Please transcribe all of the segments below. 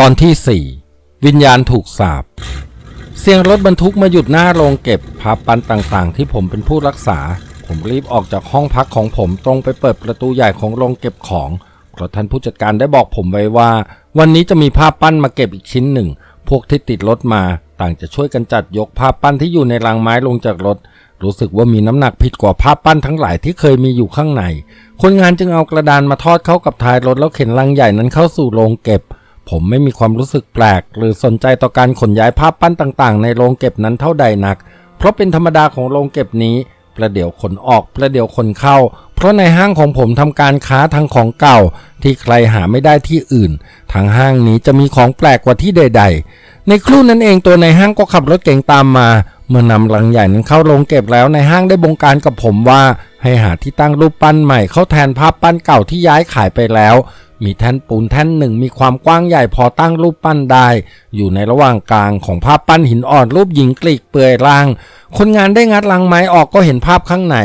ตอนที่สี่วิญญาณถูกสาปเสียงรถบรรทุกมาหยุดหน้าโรงเก็บภาปันต่างๆ ที่ผมเป็นผู้รักษา ผมรีบออกจากห้องพักของผมตรงไปเปิดประตูใหญ่ของโรงเก็บของเพราะท่านผู้จัดการได้บอกผมไว้ว่า วันนี้จะมีภาพปั้นมาเก็บอีกชิ้นหนึ่ง พวกที่ติดรถมา ต่างจะช่วยกันจัดยกภาพปั้นที่อยู่ในรางไม้ลงจากรถ รู้สึกว่ามีน้ำหนักผิดกว่าภาพปั้นทั้งหลายที่เคยมีอยู่ข้างใน คนงานจึงเอากระดานมาทอดเข้ากับท้ายรถแล้วเข็นลังใหญ่นั้นเข้าสู่โรงเก็บ ผมไม่มีความรู้สึกแปลก หรือสนใจต่อการขนย้ายภาพปั้นต่างๆ ในโรงเก็บนั้นเท่าใดนัก เพราะเป็นธรรมดาของโรงเก็บนี้ ประเดี๋ยวขนออก ประเดี๋ยวขนเข้า เพราะในห้างของผมทำการค้าทางของเก่า ที่ใครหาไม่ได้ที่อื่น ทางห้างนี้จะมีของแปลกกว่าที่ใด ๆ ในครู่นั้นเองตัวในห้างก็ขับรถเก๋งตามมา เมื่อนำลังใหญ่นั้นเข้าโรงเก็บแล้วในห้างได้บงการกับผมว่า ให้หาที่ตั้งรูปปั้นใหม่เข้าแทนภาพปั้นเก่าที่ย้ายขายไปแล้ว มีแท่นปูนแท่นหนึ่งมีความกว้างใหญ่พอตั้งรูปปั้นได้ อยู่ในระหว่างกลางของภาพปั้นหินอ่อนรูปหญิงกลีกเปลือยร่าง คนงานได้งัดลังไม้ออกก็เห็นภาพข้างใน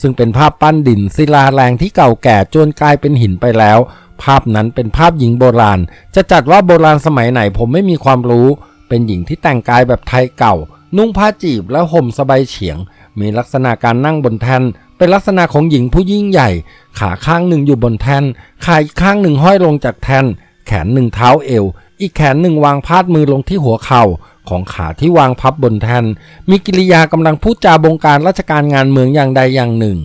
ซึ่งเป็นภาพปั้นดินศิลาแรงที่เก่าแก่จนกลายเป็นหินไปแล้ว ภาพนั้นเป็นภาพหญิงโบราณ จะจัดว่าโบราณสมัยไหนผมไม่มีความรู้ เป็นหญิงที่แต่งกายแบบไทยเก่า นุ่งผ้าจีบและห่มสบายเฉียง มีลักษณะการนั่งบนแท่น เป็นลักษณะของหญิงผู้ยิ่งใหญ่ ขาข้างหนึ่งอยู่บนแท่น ขาอีกข้างหนึ่งห้อยลงจากแท่น แขนหนึ่งเท้าเอว อีกแขนหนึ่งวางพาดมือลงที่หัวเข่าของขาที่วางพับบนแท่น มีกิริยากำลังพูดจาบงการราชการงานเมืองอย่างใดอย่างหนึ่ง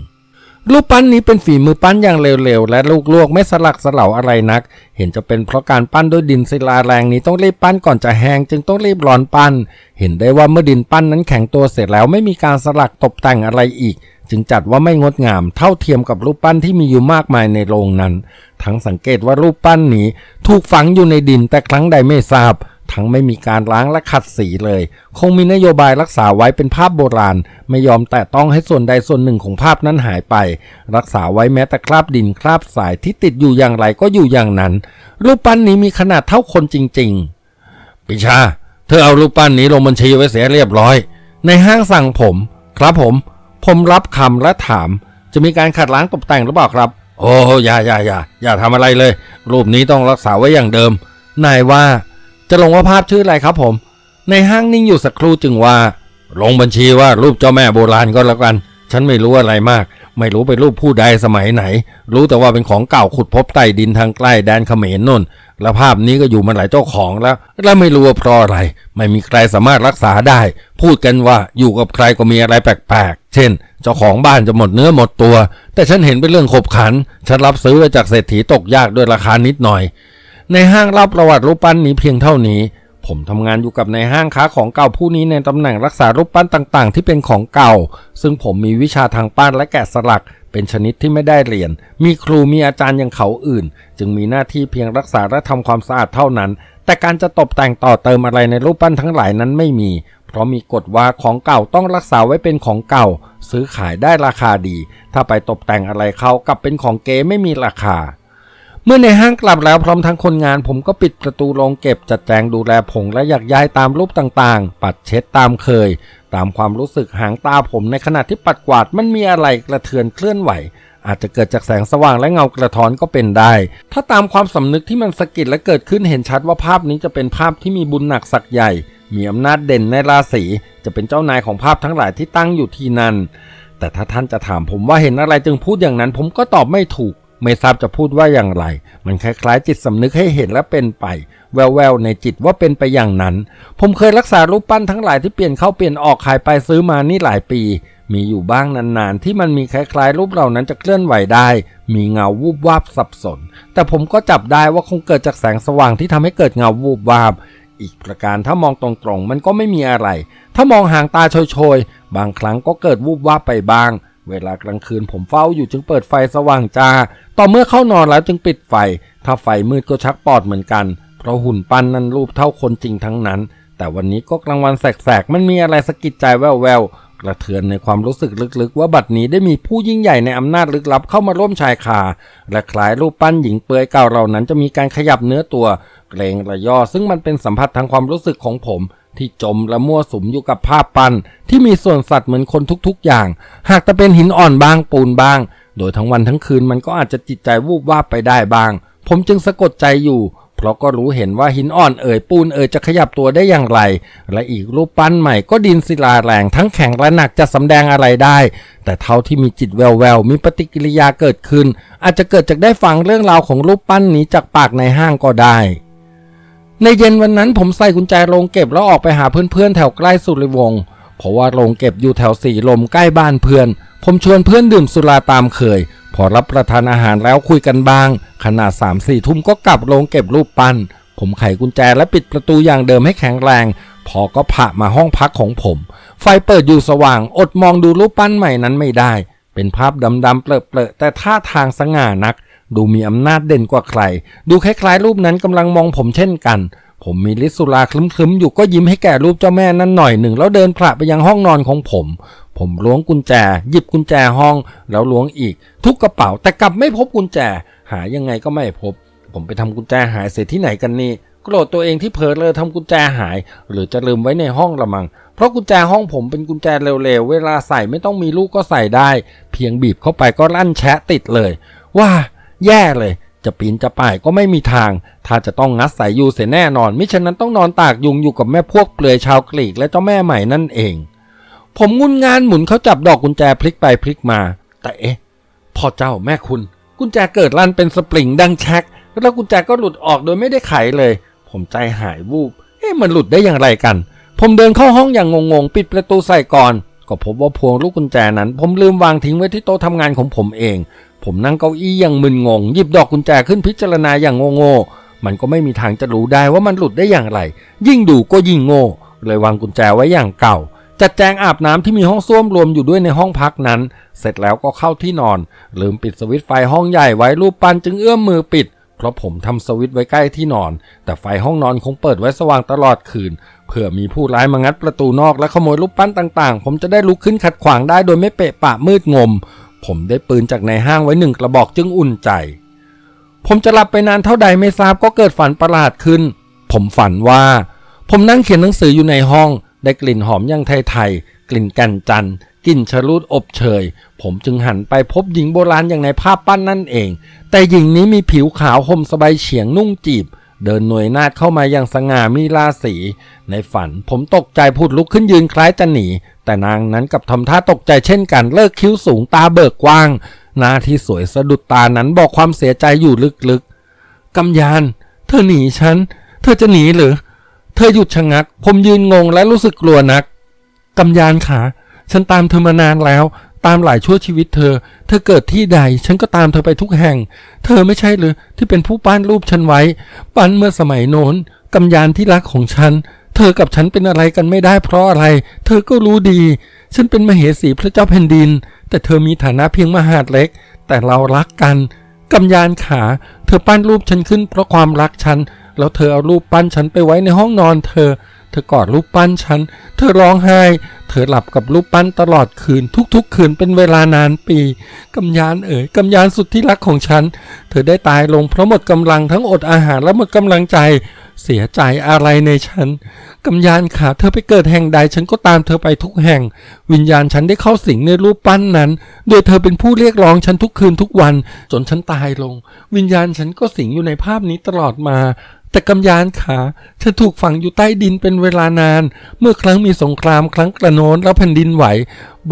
รูปปั้นนี้เป็นฝีมือปั้นอย่างเร็วๆ และลูกลวกไม่สลักสลาอะไรนัก เห็นจะเป็นเพราะการปั้นด้วยดินศิลาแรงนี้ต้องรีบปั้นก่อนจะแห้งจึงต้องรีบร้อนปั้น เห็นได้ว่าเมื่อดินปั้นนั้นแข็งตัวเสร็จแล้วไม่มีการสลักตกแต่งอะไรอีก จึงจัดว่าไม่งดงามเท่าเทียมกับรูปปั้นที่มีอยู่มากมายในโรงนั้น ทั้งสังเกตว่ารูปปั้นนี้ถูกฝังอยู่ในดินแต่ครั้งใดไม่ทราบ ทั้งไม่มีการล้างและขัดสีเลย คงมีนโยบายรักษาไว้เป็นภาพโบราณ ไม่ยอมแตะต้องให้ส่วนใดส่วนหนึ่งของภาพนั้นหายไป รักษาไว้แม้แต่คราบดินคราบสายที่ติดอยู่อย่างไรก็อยู่อย่างนั้น รูปปั้นนี้มีขนาดเท่าคนจริง ๆ ปิชา เธอเอารูปปั้นนี้ลงบัญชีไว้เสียเรียบร้อย ในห้างสั่งผม ครับผม ผมรับคำและถาม จะมีการขัดล้างตกแต่งหรือเปล่าครับ โอ้อย่าอย่าอย่าอย่าทำอะไรเลย รูปนี้ต้องรักษาไว้อย่างเดิม นายว่าจะลงว่าภาพชื่ออะไรครับผม ในห้างนิ่งอยู่สักครู่จึงว่า ลงบัญชีว่ารูปเจ้าแม่โบราณก็แล้วกัน ฉันไม่รู้อะไรมาก ไม่รู้เป็นรูปผู้ใดสมัยไหน รู้แต่ว่าเป็นของเก่าขุดพบใต้ดินทางใกล้แดนเขมรน่น แล้วภาพนี้ก็อยู่มาหลายเจ้าของแล้ว และไม่รู้ว่าเพราะอะไร ไม่มีใครสามารถรักษาได้ พูดกันว่าอยู่กับใครก็มีอะไรแปลกๆ เช่น เจ้าของบ้านจะหมดเนื้อหมดตัว แต่ฉันเห็นเป็นเรื่องขบขัน ฉันรับซื้อไว้จากเศรษฐีตกยากด้วยราคานิดหน่อย ในห้างเล่าประวัติรูปปั้นนี้เพียงเท่านี้ผมทำงานอยู่กับในห้างค้าของเก่าผู้นี้ในตำแหน่งรักษารูปปั้นต่างๆ ที่เป็นของเก่า ซึ่งผมมีวิชาทางปั้นและแกะสลัก เป็นชนิดที่ไม่ได้เรียน มีครูมีอาจารย์อย่างเขาอื่น จึงมีหน้าที่เพียงรักษาและทำความสะอาดเท่านั้น แต่การจะตกแต่งต่อเติมอะไรในรูปปั้นทั้งหลายนั้นไม่มี เพราะมีกฎว่าของเก่าต้องรักษาไว้เป็นของเก่า ซื้อขายได้ราคาดี ถ้าไปตกแต่งอะไรเขากลับเป็นของเก๋ไม่มีราคาเมื่อในห้างกลับแล้วพร้อมทั้งคนงาน ผมก็ปิดประตูโรงเก็บจัดแจงดูแลผงและอยากย้ายตามรูปต่างๆ ปัดเช็ดตามเคย ตามความรู้สึกหางตาผมในขณะที่ปัดกวาดมันมีอะไรกระเทือนเคลื่อนไหว อาจจะเกิดจากแสงสว่างและเงากระท้อนก็เป็นได้ ถ้าตามความสำนึกที่มันสะกิดและเกิดขึ้นเห็นชัดว่าภาพนี้จะเป็นภาพที่มีบุญหนักสักใหญ่ มีอำนาจเด่นในราศีจะเป็นเจ้านายของภาพทั้งหลายที่ตั้งอยู่ที่นั่น แต่ถ้าท่านจะถามผมว่าเห็นอะไรจึงพูดอย่างนั้น ผมก็ตอบไม่ถูก ไม่ทราบจะพูดว่าอย่างไร มันคล้ายๆจิตสำนึกให้เห็นและเป็นไป แววๆในจิตว่าเป็นไปอย่างนั้น ผมเคยรักษารูปปั้นทั้งหลายที่เปลี่ยนเข้าเปลี่ยนออกขายไปซื้อมานี่หลายปี มีอยู่บ้างนานๆ ที่มันมีคล้ายๆ รูปเหล่านั้นจะเคลื่อนไหวได้ มีเงาวูบวาบสับสน แต่ผมก็จับได้ว่าคงเกิดจากแสงสว่างที่ทำให้เกิดเงาวูบวาบ อีกประการถ้ามองตรงๆ มันก็ไม่มีอะไร ถ้ามองห่างตาโชยๆ บางครั้งก็เกิดวูบวาบไปบ้างเวลากลางคืนผมเฝ้าอยู่จึงเปิดไฟสว่างจ้า ต่อเมื่อเข้านอนแล้วจึงปิดไฟ ถ้าไฟมืดก็ชักปอดเหมือนกัน เราะหุ่นปั้นนั้นรูปเท่าคนจริงทั้งนั้น แต่วันนี้ก็กลางวันแสกๆ มันมีอะไรสะกิดใจแว่วๆกระเทือนในความรู้สึกลึกๆ ว่าบัดนี้ได้มีผู้ยิ่งใหญ่ในอำนาจลึกลับเข้ามาร่วมชายคา และคล้ายรูปปั้นหญิงเปลือยเก่าเหล่านั้นจะมีการขยับเนื้อตัว เกรงระยอซึ่งมันเป็นสัมผัสทางความรู้สึกของผมที่จมและมั่วสุมอยู่กับภาพปั้นที่มีส่วนสัตว์เหมือนคนทุกๆอย่าง หากแต่เป็นหินอ่อนบางปูนบาง โดยทั้งวันทั้งคืนมันก็อาจจะจิตใจวูบวาบไปได้บาง ผมจึงสะกดใจอยู่ เพราะก็รู้เห็นว่าหินอ่อนเอ่ยปูนเอ่ยจะขยับตัวได้อย่างไร และอีกรูปปั้นใหม่ก็ดินศิลาแรงทั้งแข็งและหนักจะสำแดงอะไรได้ แต่เท่าที่มีจิตแววแววๆมีปฏิกิริยาเกิดขึ้น อาจจะเกิดจากได้ฟังเรื่องราวของรูปปั้นนี้จากปากในห้างก็ได้ในเย็นวันนั้นผมใส่กุญแจโรงเก็บแล้วออกไปหาเพื่อนๆแถวใกล้สุริวงศ์เพราะว่าโรงเก็บอยู่แถวสีลมใกล้บ้านเพื่อน ผมชวนเพื่อนดื่มสุราตามเคย พอรับประทานอาหารแล้วคุยกันบ้าง ขนาด3 4ทุ่มก็กลับโรงเก็บรูปปั้น ผมไขกุญแจและปิดประตูอย่างเดิมให้แข็งแรง พอก็ผ่ามาห้องพักของผม ไฟเปิดอยู่สว่าง อดมองดูรูปปั้นใหม่นั้นไม่ได้ เป็นภาพดำๆเปลอะๆแต่ท่าทางสง่านัก ดูมีอำนาจเด่นกว่าใคร ดูคล้ายๆรูปนั้นกำลังมองผมเช่นกันผมมีลิสุราคลึ้มๆ อยู่ก็ยิ้มให้แก่รูปเจ้าแม่นั้นหน่อยหนึ่ง แล้วเดินผละไปยังห้องนอนของผม ผมล้วงกุญแจ หยิบกุญแจห้อง แล้วล้วงอีก ทุกกระเป๋าแต่กลับไม่พบกุญแจ หายังไงก็ไม่พบ ผมไปทำกุญแจหายเสียที่ไหนกันนี่โกรธตัวเองที่เผลอเลยทำกุญแจหาย หรือจะลืมไว้ในห้องละมัง เพราะกุญแจห้องผมเป็นกุญแจเร็วๆ เวลาใส่ไม่ต้องมีลูกก็ใส่ได้ เพียงบีบเข้าไปก็ลั่นแชะติดเลย ว่า แย่เลย จะปีนจะป่ายก็ไม่มีทาง ถ้าจะต้องงัดสายยูเสียแน่นอน มิฉะนั้นต้องนอนตากยุงอยู่กับแม่พวกเปลือยชาวกรีกและเจ้าแม่ใหม่นั่นเอง ผมงุนงานหมุนเขาจับดอกกุญแจพลิกไปพลิกมา แต่เอ๊ะพ่อเจ้าแม่คุณ กุญแจเกิดลั่นเป็นสปริงดังแช็กแล้วกุญแจก็หลุดออกโดยไม่ได้ไขเลย ผมใจหายวูบ เอ๊ะมันหลุดได้อย่างไรกัน ผมเดินเข้าห้องอย่างงงๆ ปิดประตูใส่ก่อน ก็พบว่าพวงลูกกุญแจนั้น ผมลืมวางทิ้งไว้ที่โต๊ะทำงานของผมเอง ผมนั่งเก้าอี้อย่างมึนงง หยิบดอกกุญแจขึ้นพิจารณาอย่างโง่ๆมันก็ไม่มีทางจะรู้ได้ว่ามันหลุดได้อย่างไร ยิ่งดูก็ยิ่งโง่ เลยวางกุญแจไว้อย่างเก่า จัดแจงอาบน้ำที่มีห้องส้วมรวมอยู่ด้วยในห้องพักนั้น เสร็จแล้วก็เข้าที่นอน ลืมปิดสวิตไฟห้องใหญ่ไว้รูปปั้นจึงเอื้อมมือปิด เพราะผมทำสวิตไว้ใกล้ที่นอน แต่ไฟห้องนอนคงเปิดไว้สว่างตลอดคืน เผื่อมีผู้ร้ายมางัดประตูนอกและขโมยรูปปั้นต่างๆ ผมจะได้ลุกขึ้นขัดขวางได้โดยไม่เปะปะมืดงม ผมได้ปืนจากในห้างไว้หนึ่งกระบอกจึงอุ่นใจ ผมจะหลับไปนานเท่าใดไม่ทราบก็เกิดฝันประหลาดขึ้น ผมฝันว่า ผมนั่งเขียนหนังสืออยู่ในห้อง ได้กลิ่นหอมอย่างไทยๆ กลิ่นกันจันทร์กลิ่นชะลูดอบเชย ผมจึงหันไปพบหญิงโบราณอย่างในภาพปั้นนั่นเอง แต่หญิงนี้มีผิวขาวห่มสบายเฉียงนุ่งจีบ เดินหน่วยนาดเข้ามาอย่างสง่ามีราศี ในฝันผมตกใจพูดลุกขึ้นยืนคล้ายจะหนี แต่นางนั้นกับทำท่าตกใจเช่นกันเลิกคิ้วสูงตาเบิกกว้าง หน้าที่สวยสะดุดตานั้นบอกความเสียใจอยู่ลึกๆกำยาน เธอหนีฉัน เธอจะหนีหรือ เธอหยุดชะงัก ผมยืนงงและรู้สึกกลัวนัก กำยานขา ฉันตามเธอมานานแล้ว ตามหลายชั่วชีวิตเธอ เธอเกิดที่ใด ฉันก็ตามเธอไปทุกแห่ง เธอไม่ใช่หรือที่เป็นผู้ปั้นรูปฉันไว้ ปั้นเมื่อสมัยโน้น กำยานที่รักของฉัน เธอกับฉันเป็นอะไรกันไม่ได้เพราะอะไร เธอก็รู้ดี ฉันเป็นมเหสีพระเจ้าแผ่นดิน แต่เธอมีฐานะเพียงมหาดเล็ก แต่เรารักกันกำยานขา เธอปั้นรูปฉันขึ้นเพราะความรักฉัน แล้วเธอเอารูปปั้นฉันไปไว้ในห้องนอนเธอ เธอกอดรูปปั้นฉัน เธอร้องไห้ เธอหลับกับรูปปั้นตลอดคืน ทุกๆ คืนเป็นเวลานานปี กำยานเอ๋ยกำยานสุดที่รักของฉัน เธอได้ตายลงเพราะหมดกำลังทั้งอดอาหารและหมดกำลังใจ เสียใจอะไรในฉัน กำยานขาเธอไปเกิดแห่งใดฉันก็ตามเธอไปทุกแห่ง วิญญาณฉันได้เข้าสิงในรูปปั้นนั้น โดยเธอเป็นผู้เรียกร้องฉันทุกคืนทุกวัน จนฉันตายลง วิญญาณฉันก็สิงอยู่ในภาพนี้ตลอดมา แต่กำยานขาเธอถูกฝังอยู่ใต้ดินเป็นเวลานาน เมื่อครั้งมีสงครามครั้งกระโน้นแล้วแผ่นดินไหว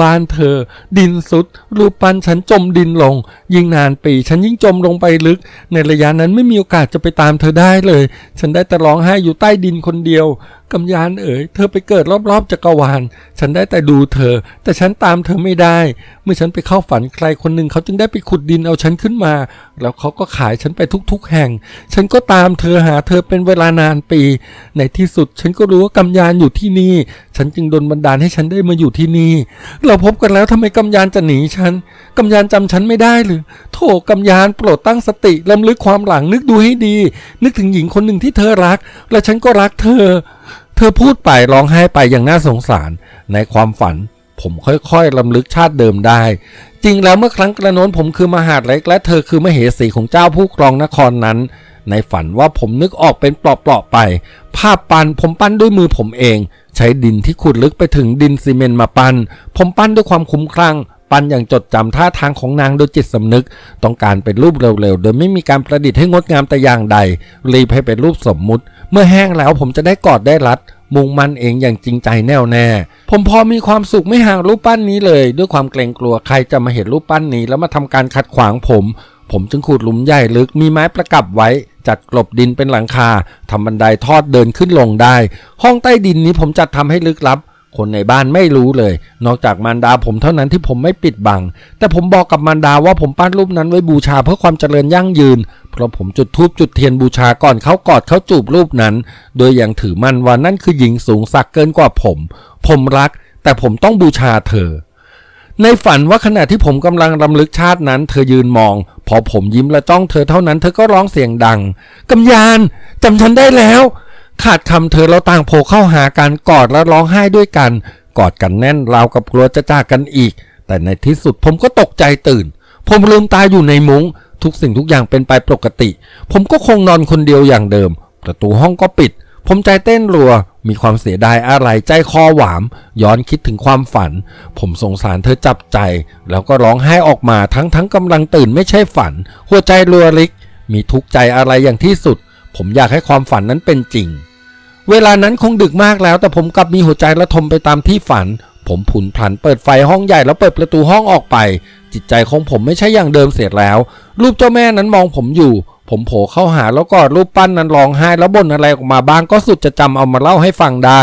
บ้านเธอ ดินสุด รูปปั้นฉันจมดินลง ยิ่งนานปีฉันยิ่งจมลงไปลึก ในระยะนั้นไม่มีโอกาสจะไปตามเธอได้เลย ฉันได้แต่ร้องไห้อยู่ใต้ดินคนเดียวกำยานเอ๋ยเธอไปเกิดรอบๆจักรวาล ฉันได้แต่ดูเธอ แต่ฉันตามเธอไม่ได้ เมื่อฉันไปเข้าฝันใครคนหนึ่งเขาจึงได้ไปขุดดินเอาฉันขึ้นมา แล้วเขาก็ขายฉันไปทุกๆแห่ง ฉันก็ตามเธอหาเธอเป็นเวลานานปี ในที่สุดฉันก็รู้ว่ากำยานอยู่ที่นี่ ฉันจึงโดนบันดาลให้ฉันได้มาอยู่ที่นี่ เราพบกันแล้วทำไมกำยานจะหนีฉัน กำยานจำฉันไม่ได้หรือ โถกำยานโปรดตั้งสติลำลึกความหลังนึกดูให้ดี นึกถึงหญิงคนหนึ่งที่เธอรัก และฉันก็รักเธอ เธอพูดไปร้องไห้ไปอย่างน่าสงสาร ในความฝัน ผมค่อยๆลำลึกชาติเดิมได้ จริงแล้วเมื่อครั้งกระโน้นผมคือมหาดเล็กและเธอคือมเหสีของเจ้าผู้ครองนครนั้นในฝันว่าผมนึกออกเป็นเปลาะๆไป ภาพปั้นผมปั้นด้วยมือผมเอง ใช้ดินที่ขุดลึกไปถึงดินซีเมนต์มาปั้นผมปั้นด้วยความคุ้มคลั่ง ปั้นอย่างจดจำท่าทางของนางโดยจิตสำนึก ต้องการเป็นรูปเร็วๆ โดยไม่มีการประดิษฐ์ให้งดงามแต่อย่างใด รีบให้เป็นรูปสมมุติ เมื่อแห้งแล้วผมจะได้กอดได้รัดมุ่งมั่นเองอย่างจริงใจแน่วแน่ ผมพอมีความสุขไม่ห่างรูปปั้นนี้เลย ด้วยความเกรงกลัวใครจะมาเห็นรูปปั้นนี้แล้วมาทำการขัดขวางผม ผมจึงขุดหลุมใหญ่ลึกมีไม้ประกับไว้ จัดกลบดินเป็นหลังคาทำบันไดทอดเดินขึ้นลงได้ ห้องใต้ดินนี้ผมจัดทำให้ลึกลับ คนในบ้านไม่รู้เลย นอกจากมารดาผมเท่านั้นที่ผมไม่ปิดบัง แต่ผมบอกกับมารดาว่าผมปั้นรูปนั้นไว้บูชาเพื่อความเจริญยั่งยืน เพราะผมจุดธูปจุดเทียนบูชาก่อนเขากอดเขาจูบรูปนั้น โดยยังถือมั่นว่านั่นคือหญิงสูงสักเกินกว่าผม ผมรัก แต่ผมต้องบูชาเธอ ในฝันว่าขณะที่ผมกำลังรำลึกชาตินั้น เธอยืนมอง พอผมยิ้มและจ้องเธอเท่านั้นเธอก็ร้องเสียงดังกำยานจำฉันได้แล้ว ขาดคำเธอเราต่างโผล่เข้าหากันกอดและร้องไห้ด้วยกัน กอดกันแน่นราวกับกลัวจะจากกันอีก แต่ในที่สุดผมก็ตกใจตื่น ผมลืมตาอยู่ในมุง้ง ทุกสิ่งทุกอย่างเป็นไปปกติ ผมก็คงนอนคนเดียวอย่างเดิม ประตูห้องก็ปิด ผมใจเต้นรัว มีความเสียดายอะไรใจคอหวาม ย้อนคิดถึงความฝัน ผมสงสารเธอจับใจ แล้วก็ร้องไห้ออกมาทั้งทั้งกำลังตื่นไม่ใช่ฝัน หัวใจรัวริก มีทุกข์ใจอะไรอย่างที่สุด ผมอยากให้ความฝันนั้นเป็นจริง เวลานั้นคงดึกมากแล้ว แต่ผมกลับมีหัวใจระทมไปตามที่ฝัน ผมผุนผันเปิดไฟห้องใหญ่แล้วเปิดประตูห้องออกไป จิตใจของผมไม่ใช่อย่างเดิมเสียแล้ว รูปเจ้าแม่นั้นมองผมอยู่ ผมโผล่เข้าหาแล้วก็รูปปั้นนั้นร้องไห้แล้วบ่นอะไรออกมาบ้างก็สุดจะจำเอามาเล่าให้ฟังได้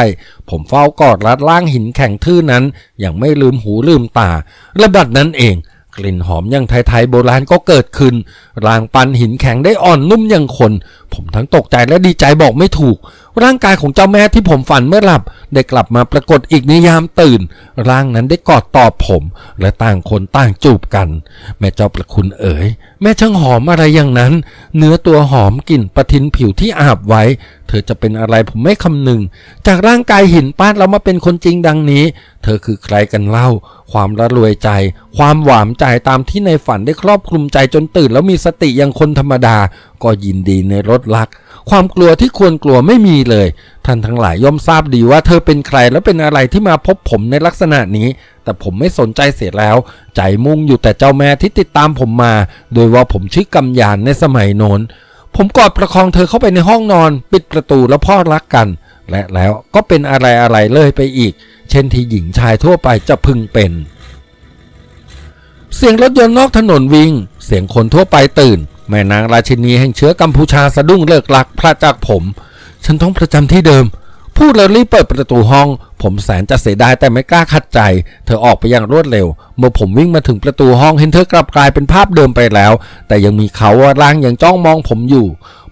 ผมเฝ้ากอดรัดล่างหินแข็งทื่อนั้นอย่างไม่ลืมหูลืมตาระบัดนั้นเองกลิ่นหอมอย่างไทยๆโบราณก็เกิดขึ้น รางปันหินแข็งได้อ่อนนุ่มอย่างคน ผมทั้งตกใจและดีใจบอกไม่ถูก ร่างกายของเจ้าแม่ที่ผมฝันเมื่อหลับ ได้กลับมาปรากฏอีกในยามตื่น ร่างนั้นได้กอดตอบผม และต่างคนต่างจูบกัน แม่เจ้าประคุณเอ๋ย แม่ช่างหอมอะไรอย่างนั้น เนื้อตัวหอมกลิ่นประทินผิวที่อาบไว้ เธอจะเป็นอะไรผมไม่คำนึง จากร่างกายหินป้านเรามาเป็นคนจริงดังนี้ เธอคือใครกันเล่า ความระรวยใจ ความหวามใจตามที่ในฝันได้ครอบคลุมใจจนตื่นแล้วมีสติอย่างคนธรรมดา ก็ยินดีในรถลัก ความกลัวที่ควรกลัวไม่มีเลย ท่านทั้งหลายย่อมทราบดีว่าเธอเป็นใครและเป็นอะไรที่มาพบผมในลักษณะนี้ แต่ผมไม่สนใจเสียแล้ว ใจมุ่งอยู่แต่เจ้าแม่ที่ติดตามผมมา โดยว่าผมชื่อกำยานในสมัยโน้นผมกอดประคองเธอเข้าไปในห้องนอน ปิดประตูแล้วพ่อรักกัน และแล้วก็เป็นอะไรอะไรเลยไปอีก เช่นที่หญิงชายทั่วไปจะพึงเป็น เสียงรถยนต์นอกถนนวิ่ง เสียงคนทั่วไปตื่น แม่นางราชินีแห่งเชื้อกัมพูชาสะดุ้งเลิกลักพระจากผม ฉันต้องประจำที่เดิม พูดแล้วรีบเปิดประตูห้อง ผมแสนจะเสียดายแต่ไม่กล้าขัดใจ เธอออกไปอย่างรวดเร็ว เมื่อผมวิ่งมาถึงประตูห้องเห็นเธอกลับกลายเป็นภาพเดิมไปแล้ว แต่ยังมีเขาว่าร่างยังจ้องมองผมอยู่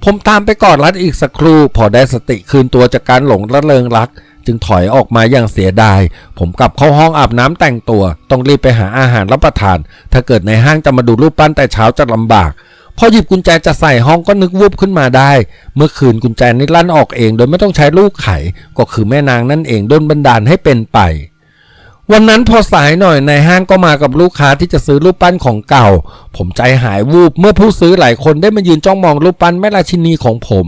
ผมตามไปกอดรัดอีกสักครู่ พอได้สติคืนตัวจากการหลงระเริงรักจึงถอยออกมาอย่างเสียดาย ผมกลับเข้าห้องอาบน้ำแต่งตัว ต้องรีบไปหาอาหารรับประทาน ถ้าเกิดในห้างจะมาดูรูปปั้นแต่เช้าจะลำบาก พอหยิบกุญแจจะใส่ห้องก็นึกวูบขึ้นมาได้ เมื่อคืนกุญแจนี่ลั่นออกเอง โดยไม่ต้องใช้ลูกไข ก็คือแม่นางนั่นเองโดนบันดาลให้เป็นไป วันนั้นพอสายหน่อยในห้างก็มากับลูกค้าที่จะซื้อรูปปั้นของเก่า ผมใจหายวูบเมื่อผู้ซื้อหลายคนได้มายืนจ้องมองรูปปั้นแม่ราชินีของผม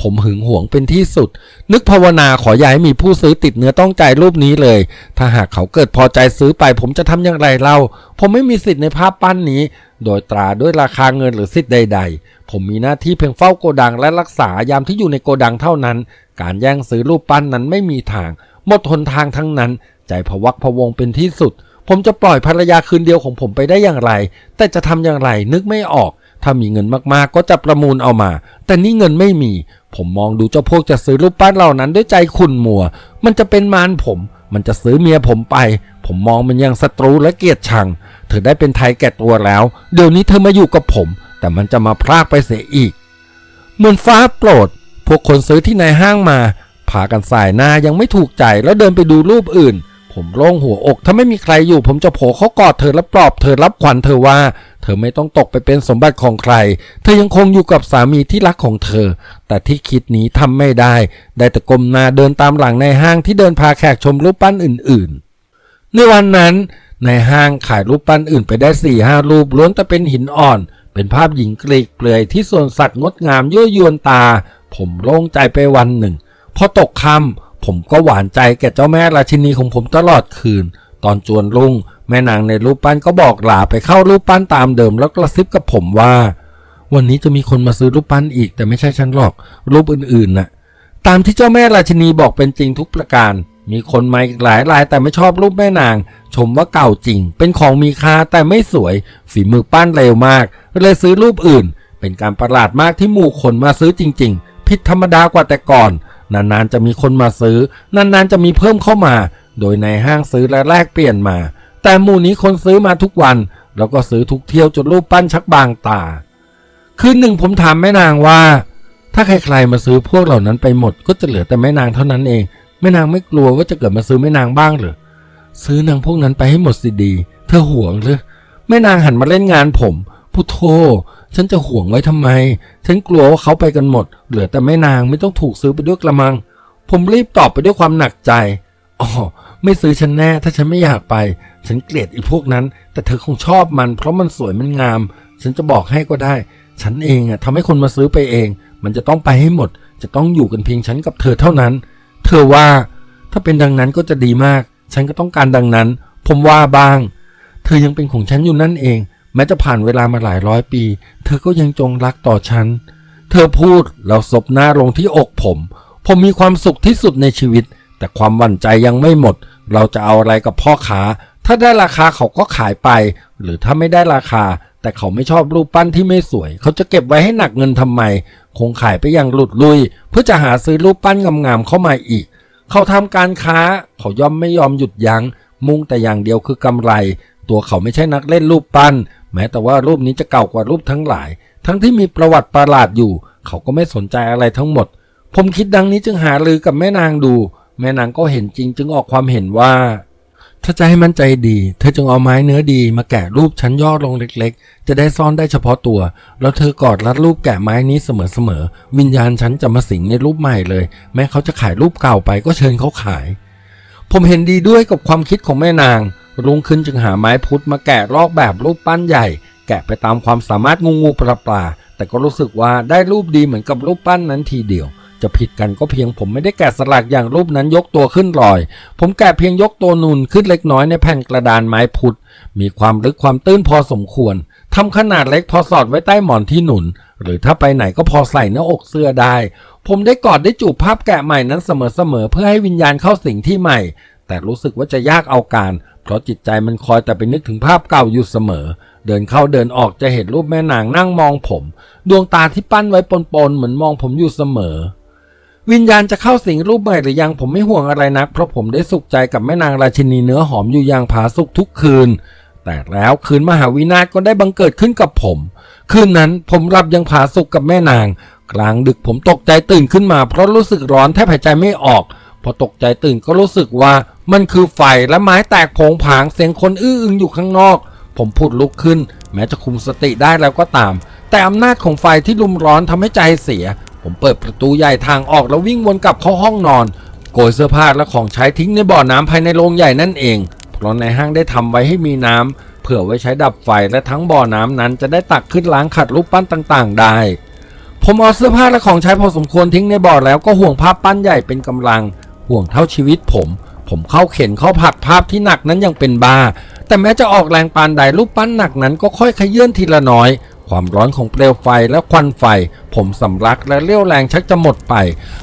ผมหึงหวงเป็นที่สุด นึกภาวนาขออย่าให้มีผู้ซื้อติดเนื้อต้องใจรูปนี้เลย ถ้าหากเขาเกิดพอใจซื้อไป ผมจะทำอย่างไรเล่า ผมไม่มีสิทธิ์ในภาพปั้นนี้ โดยตราด้วยราคาเงินหรือสิทธิ์ใด ๆ ผมมีหน้าที่เพียงเฝ้าโกดังและรักษายามที่อยู่ในโกดังเท่านั้น การแย่งซื้อรูปปั้นนั้นไม่มีทางหมดหนทางทั้งนั้น ใจพวักพวงเป็นที่สุด ผมจะปล่อยภรรยาคืนเดียวของผมไปได้อย่างไร แต่จะทำอย่างไรนึกไม่ออก ถ้ามีเงินมากๆก็จะประมูลเอามา แต่นี่เงินไม่มี ผมมองดูเจ้าพวกจะซื้อรูปปั้นเหล่านั้นด้วยใจขุ่นมัว มันจะเป็นมารผม มันจะซื้อเมียผมไป ผมมองมันยังศัตรูและเกลียดชัง เธอได้เป็นไทยแก่ตัวแล้ว เดี๋ยวนี้เธอมาอยู่กับผม แต่มันจะมาพรากไปเสียอีก เหมือนฟ้าโปรด พวกคนซื้อที่ในห้างมาพากันสายหน้ายังไม่ถูกใจแล้วเดินไปดูรูปอื่น ผมโล่งหัวอก ถ้าไม่มีใครอยู่ ผมจะโผล่เขากอดเธอและปลอบเธอรับขวัญเธอว่า เธอไม่ต้องตกไปเป็นสมบัติของใคร เธอยังคงอยู่กับสามีที่รักของเธอ แต่ที่คิดนี้ทำไม่ได้ ได้แต่ก้มหน้าเดินตามหลังในห้างที่เดินพาแขกชมรูปปั้นอื่นๆ ในวันนั้นในห้างขายรูปปั้นอื่นไปได้สี่ห้ารูปล้วนแต่เป็นหินอ่อน เป็นภาพหญิงกรีกเปลือยที่ส่วนสัตว์งดงามยั่วยวนตา ผมโล่งใจไปวันหนึ่ง พอตกค่ำ ผมก็หวานใจแก่เจ้าแม่ราชินีของผมตลอดคืน ตอนจวนรุ่ง แม่นางในรูปปั้นก็บอกลาไปเข้ารูปปั้นตามเดิมแล้วกระซิบกับผมว่า วันนี้จะมีคนมาซื้อรูปปั้นอีก แต่ไม่ใช่ฉันหรอก รูปอื่นๆน่ะ ตามที่เจ้าแม่ราชินีบอกเป็นจริงทุกประการ มีคนมาอีกหลายรายแต่ไม่ชอบรูปแม่นาง ชมว่าเก่าจริง เป็นของมีค่าแต่ไม่สวย ฝีมือปั้นเร็วมากเลยซื้อรูปอื่น เป็นการประหลาดมากที่หมู่คนมาซื้อจริง ๆ ผิดธรรมดากว่าแต่ก่อน นานๆจะมีคนมาซื้อนานๆจะมีเพิ่มเข้ามา โดยในห้างซื้อและแลกเปลี่ยนมา แต่หมู่นี้คนซื้อมาทุกวัน แล้วก็ซื้อทุกเที่ยวจนรูปปั้นชักบางตา คืนหนึ่งผมถามแม่นางว่า ถ้าใครๆมาซื้อพวกเหล่านั้นไปหมดก็จะเหลือแต่แม่นางเท่านั้นเองแม่นางไม่กลัวว่าจะเกิดมาซื้อแม่นางบ้างหรือซื้อนางพวกนั้นไปให้หมดสิดี เธอห่วงหรือแม่นางหันมาเล่นงานผมพุทโธ ฉันจะห่วงไว้ทำไม ฉันกลัวว่าเขาไปกันหมด เหลือแต่แม่นางไม่ต้องถูกซื้อไปด้วยกระมัง ผมรีบตอบไปด้วยความหนักใจอ๋อไม่ซื้อฉันแน่ถ้าฉันไม่อยากไป ฉันเกลียดไอีพวกนั้น แต่เธอคงชอบมัน เพราะมันสวยมันงาม ฉันจะบอกให้ก็ได้ ฉันเองอะทำให้คนมาซื้อไปเอง มันจะต้องไปให้หมด จะต้องอยู่กันเพียงฉันกับเธอเท่านั้น เธอว่า ถ้าเป็นดังนั้นก็จะดีมาก ฉันก็ต้องการดังนั้น ผมว่าบ้าง เธอยังเป็นของฉันอยู่นั่นเอง แม้จะผ่านเวลามาหลายร้อยปี เธอก็ยังจงรักต่อฉัน เธอพูดแล้วศพหน้าลงที่อกผม ผมมีความสุขที่สุดในชีวิต แต่ความหวั่นใจยังไม่หมด เราจะเอาอะไรกับพ่อค้าถ้าได้ราคาเขาก็ขายไป หรือถ้าไม่ได้ราคา แต่เขาไม่ชอบรูปปั้นที่ไม่สวย เขาจะเก็บไว้ให้หนักเงินทำไม คงขายไปอย่างหลุดลุย เพื่อจะหาซื้อรูปปั้นงามๆเข้ามาอีก เขาทำการค้า เขาย่อมไม่ยอมหยุดยัง้งมุ่งแต่อย่างเดียวคือกำไร ตัวเขาไม่ใช่นักเล่นรูปปั้น แม้แต่ว่ารูปนี้จะเก่ากว่ารูปทั้งหลาย ทั้งที่มีประวัติประหลาดอยู่ เขาก็ไม่สนใจอะไรทั้งหมด ผมคิดดังนี้จึงหาลือกับแม่นางดู แม่นางก็เห็นจริง จึงออกความเห็นว่า ถ้าจะให้มั่นใจดี เธอจงเอาไม้เนื้อดี มาแกะรูปชั้นย่อลงเล็ก ๆ จะได้ซ่อนได้เฉพาะตัว แล้วเธอกอดรัดรูปแกะไม้นี้เสมอๆ วิญญาณฉันจะมาสิงในรูปใหม่เลย แม้เขาจะขายรูปเก่าไปก็เชิญเขาขาย ผมเห็นดีด้วยกับความคิดของแม่นาง รุ่งขึ้นจึงหาไม้พุทธมาแกะลอกแบบรูปปั้นใหญ่ แกะไปตามความสามารถงูงูปลาปลา แต่ก็รู้สึกว่าได้รูปดีเหมือนกับรูปปั้นนั้นทีเดียว จะผิดกันก็เพียงผมไม่ได้แกะสลักอย่างรูปนั้นยกตัวขึ้นลอย ผมแกะเพียงยกตัวนูนขึ้นเล็กน้อยในแผ่นกระดานไม้พุทธมีความลึกความตื้นพอสมควรทำขนาดเล็กพอสอดไว้ใต้หมอนที่หนุน หรือถ้าไปไหนก็พอใส่หน้าอกเสื้อได้ ผมได้กอดได้จูบภาพแกะใหม่นั้นเสมอๆเพื่อให้วิญญาณเข้าสิงที่ใหม่ แต่รู้สึกว่าจะยากเอาการ เพราะจิตใจมันคอยแต่ไปนึกถึงภาพเก่าอยู่เสมอ เดินเข้าเดินออกจะเห็นรูปแม่นางนั่งมองผม ดวงตาที่ปั้นไว้ปนๆเหมือนมองผมอยู่เสมอ วิญญาณจะเข้าสิงรูปใหม่หรือยังผมไม่ห่วงอะไรนัก เพราะผมได้สุขใจกับแม่นางราชินีเนื้อหอมอยู่อย่างผาสุกทุกคืน แต่แล้วคืนมหาวินาศก็ได้บังเกิดขึ้นกับผม คืนนั้นผมหลับยังผาสุกกับแม่นาง กลางดึกผมตกใจตื่นขึ้นมา เพราะรู้สึกร้อนแทบหายใจไม่ออก พอตกใจตื่นก็รู้สึกว่า มันคือไฟและไม้แตกโผงผางเสียงคนอื้ออึงอยู่ข้างนอก ผมพูดลุกขึ้น แม้จะคุมสติได้แล้วก็ตาม แต่อำนาจของไฟที่ลุมร้อนทำให้ใจเสีย ผมเปิดประตูใหญ่ทางออกแล้ววิ่งวนกลับเข้าห้องนอน โกยเสื้อผ้าและของใช้ทิ้งในบ่อน้ำภายในโรงใหญ่นั่นเอง เพราะในห้างได้ทำไว้ให้มีน้ำเผื่อไว้ใช้ดับไฟและทั้งบ่อน้ำนั้นจะได้ตักขึ้นล้างขัดรูปปั้นต่างๆ ได้ ผมเอาเสื้อผ้าและของใช้พอสมควรทิ้งในบ่อแล้วก็ห่วงภาพปั้นใหญ่เป็นกำลัง ห่วงเท่าชีวิตผม ผมเข้าเข็นเข้าผักภาพที่หนักนั้นยังเป็นบ้าแต่แม้จะออกแรงปานใดรูปปั้นหนักนั้นก็ค่อยขยื่นทีละน้อย ความร้อนของเปลวไฟและควันไฟ ผมสำลักและเลี้ยวแรงชักจะหมดไป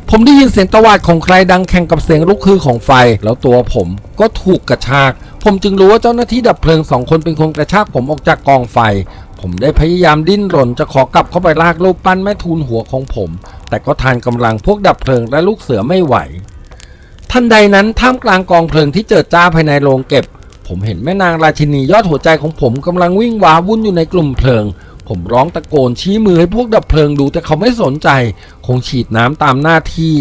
ผมได้ยินเสียงตะวาดของใครดังแข่งกับเสียงลุกคือของไฟ แล้วตัวผมก็ถูกกระชาก ผมจึงรู้ว่าเจ้าหน้าที่ดับเพลิงสองคนเป็นคนกระชากผมออกจากกองไฟ ผมได้พยายามดิ้นรนจะขอกลับเข้าไปลากรูปปั้นแม่ทูลหัวของผม แต่ก็ทานกำลังพวกดับเพลิงและลูกเสือไม่ไหว ทันใดนั้นท่ามกลางกองเพลิงที่เจิดจ้าภายในโรงเก็บ ผมเห็นแม่นางราชินียอดหัวใจของผมกำลังวิ่งว้าวุ่นอยู่ในกลุ่มเพลิง ผมร้องตะโกนชี้มือให้พวกดับเพลิงดูแต่เขาไม่สนใจ คงฉีดน้ำตามหน้าที่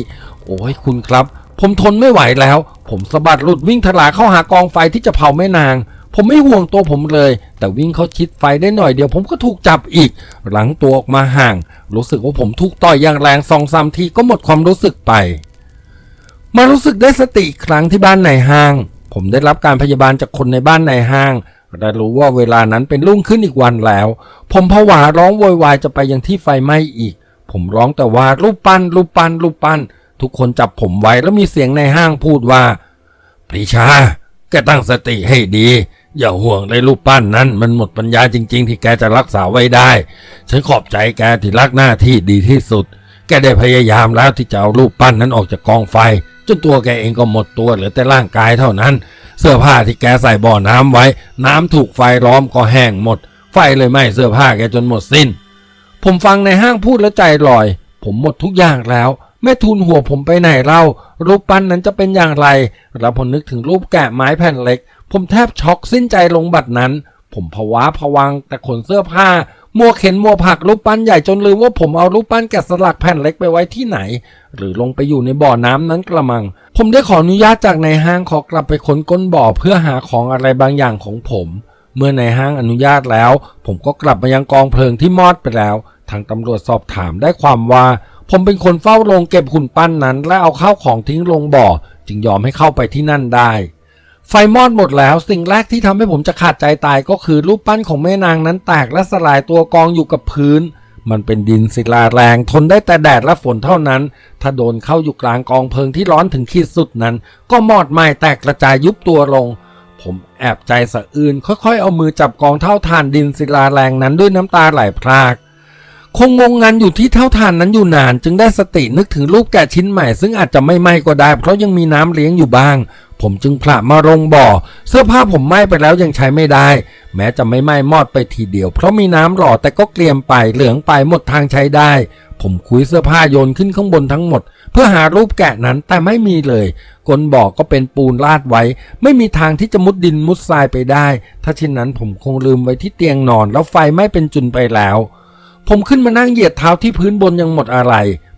โอ้ยคุณครับ ผมทนไม่ไหวแล้ว ผมสะบัดหลุดวิ่งทลาเข้าหากองไฟที่จะเผาแม่นางผมไม่ห่วงตัวผมเลย แต่วิ่งเข้าชิดไฟได้หน่อยเดียวผมก็ถูกจับอีก หลังตัวออกมาห่าง รู้สึกว่าผมถูกต่อยอย่างแรงสองสามทีก็หมดความรู้สึกไป มารู้สึกได้สติอีกครั้งที่บ้านในห้าง ผมได้รับการพยาบาลจากคนในบ้านในห้างและรู้ว่าเวลานั้นเป็นรุ่งขึ้นอีกวันแล้ว ผมผวาร้องโวยวายจะไปยังที่ไฟไหม้อีก ผมร้องแต่ว่ารูปปั้นรูปปั้นรูปปั้น ทุกคนจับผมไว้แล้วมีเสียงในห้างพูดว่าปรีชา แกตั้งสติให้ดี อย่าห่วงเลยรูปปั้นนั้น มันหมดปัญญาจริง ๆ ที่แกจะรักษาไว้ได้ ฉันขอบใจแกที่รักหน้าที่ดีที่สุด แกได้พยายามแล้วที่จะเอารูปปั้นนั้นออกจากกองไฟจนตัวแกเองก็หมดตัวเหลือแต่ร่างกายเท่านั้น เสื้อผ้าที่แกใส่บ่อน้ำไว้ น้ำถูกไฟล้อมก็แห้งหมด ไฟเลยไหม้เสื้อผ้าแกจนหมดสิ้น ผมฟังในห้างพูดแล้วใจลอย ผมหมดทุกอย่างแล้ว แม่ทุนหัวผมไปไหนเล่า รูปปั้นนั้นจะเป็นอย่างไร แล้วผมนึกถึงรูปแกะไม้แผ่นเล็ก ผมแทบช็อกสิ้นใจลงบัดนั้น ผมผวาผวังแต่ขนเสื้อผ้า มัวเข็นมัวผักรูปปั้นใหญ่จนลืมว่าผมเอารูปปั้นแกะสลักแผ่นเล็กไปไว้ที่ไหน หรือลงไปอยู่ในบ่อน้ำนั้นกระมัง ผมได้ขออนุญาตจากนายห้างขอกลับไปค้นก้นบ่อเพื่อหาของอะไรบางอย่างของผม เมื่อนายห้างอนุญาตแล้ว ผมก็กลับมายังกองเพลิงที่มอดไปแล้ว ทางตำรวจสอบถามได้ความว่า ผมเป็นคนเฝ้าโรงเก็บหุ่นปั้นนั้น และเอาข้าวของทิ้งลงบ่อ จึงยอมให้เข้าไปที่นั่นได้ ไฟมอดหมดแล้ว สิ่งแรกที่ทำให้ผมจะขาดใจตายก็คือรูปปั้นของแม่นางนั้นแตกและสลายตัวกองอยู่กับพื้น มันเป็นดินศิลาแรง ทนได้แต่แดดและฝนเท่านั้น ถ้าโดนเข้าอยู่กลางกองเพลิงที่ร้อนถึงขีดสุดนั้น ก็มอดไหม้แตกกระจายยุบตัวลง ผมแอบใจสะอื้นค่อยๆ เอามือจับกองเท่าฐานดินศิลาแรงนั้นด้วยน้ำตาไหลพรากคงงงงานอยู่ที่เท่าฐานนั้นอยู่นาน จึงได้สตินึกถึงรูปแกะชิ้นใหม่ซึ่งอาจจะไม่ไหม้ก็ได้ เพราะยังมีน้ำเลี้ยงอยู่บ้าง ผมจึงผละมาลงบ่อ เสื้อผ้าผมไหม้ไปแล้วยังใช้ไม่ได้ แม้จะไม่ไหม้มอดไปทีเดียว เพราะมีน้ำหล่อแต่ก็เกลี่ยมไปเหลืองไปหมดทางใช้ได้ ผมคุยเสื้อผ้าโยนขึ้นข้างบนทั้งหมด เพื่อหารูปแกะนั้นแต่ไม่มีเลยก้นบ่อก็เป็นปูนลาดไว้ ไม่มีทางที่จะมุดดินมุดทรายไปได้ ถ้าเช่นนั้นผมคงลืมไว้ที่เตียงนอน แล้วไฟไหม้เป็นจุนไปแล้ว ผมขึ้นมานั่งเหยียดเท้าที่พื้นบนยังหมดอะไร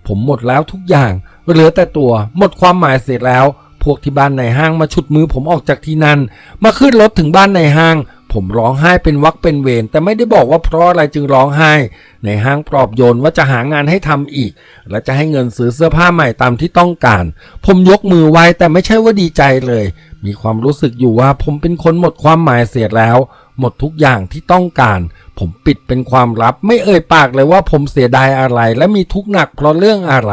ผมหมดแล้วทุกอย่างเหลือแต่ตัวหมดความหมายเสร็จแล้ว พวกที่บ้านในห้างมาฉุดมือผมออกจากที่นั่น มาขึ้นรถถึงบ้านในห้าง ผมร้องไห้เป็นวักเป็นเวรแต่ไม่ได้บอกว่าเพราะอะไรจึงร้องไห้ ในห้างปลอบโยนว่าจะหางานให้ทำอีก และจะให้เงินซื้อเสื้อผ้าใหม่ตามที่ต้องการ ผมยกมือไว้แต่ไม่ใช่ว่าดีใจเลย มีความรู้สึกอยู่ว่าผมเป็นคนหมดความหมายเสียแล้ว หมดทุกอย่างที่ต้องการผมปิดเป็นความลับไม่เอ่ยปากเลยว่าผมเสียดายอะไรและมีทุกข์หนักเพราะเรื่องอะไร